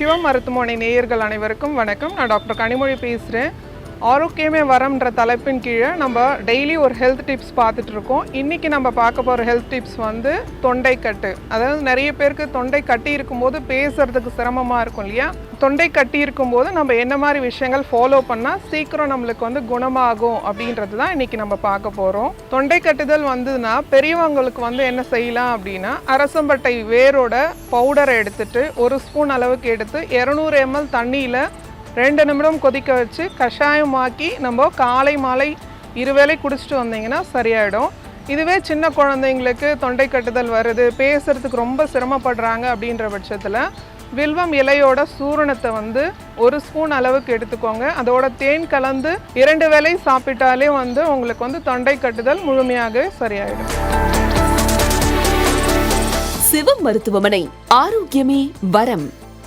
சிவம் மருத்துவமனை நேயர்கள் அனைவருக்கும் வணக்கம். நான் டாக்டர் கனிமொழி பேசுகிறேன் ஆரோக்கியமே வரம்ன்ற தலைப்பின் கீழே நம்ம டெய்லி ஒரு ஹெல்த் டிப்ஸ் பார்த்துட்டு இருக்கோம் இன்றைக்கி நம்ம பார்க்க போகிற ஹெல்த் டிப்ஸ் வந்து தொண்டைக்கட்டு. அதாவது நிறைய பேருக்கு தொண்டை கட்டி இருக்கும்போது பேசுறதுக்கு சிரமமாக இருக்கும் இல்லையா? தொண்டை கட்டி இருக்கும்போது நம்ம என்ன மாதிரி விஷயங்கள் ஃபாலோ பண்ணால் சீக்கிரம் நம்மளுக்கு வந்து குணமாகும் அப்படின்றது தான் இன்றைக்கி நம்ம பார்க்க போகிறோம் தொண்டை கட்டுதல் வந்ததுன்னா பெரியவங்களுக்கு வந்து என்ன செய்யலாம் அப்படின்னா அரசம்பட்டை வேரோட பவுடரை எடுத்துட்டு ஒரு ஸ்பூன் அளவுக்கு எடுத்து இரநூறு எம்எல் தண்ணியில் ரெண்டு நிமிடம் கொதிக்க வச்சு கஷாயமாக்கி நம்ம காலை மாலை இருவேளை குடிச்சிட்டு வந்தீங்கன்னா சரியாயிடும். இதுவே சின்ன குழந்தைங்களுக்கு தொண்டை கட்டுதல் வருது பேசுகிறதுக்கு ரொம்ப சிரமப்படுறாங்க அப்படின்ற பட்சத்தில் வில்வம் இலையோட சூரணத்தை வந்து ஒரு ஸ்பூன் அளவுக்கு எடுத்துக்கோங்க. அதோட தேன் கலந்து இரண்டு வேலை சாப்பிட்டாலே வந்து உங்களுக்கு வந்து தொண்டை கட்டுதல் முழுமையாக சரியாயிடும். சிவம் மருத்துவமனை ஆரோக்கியமே வரம்.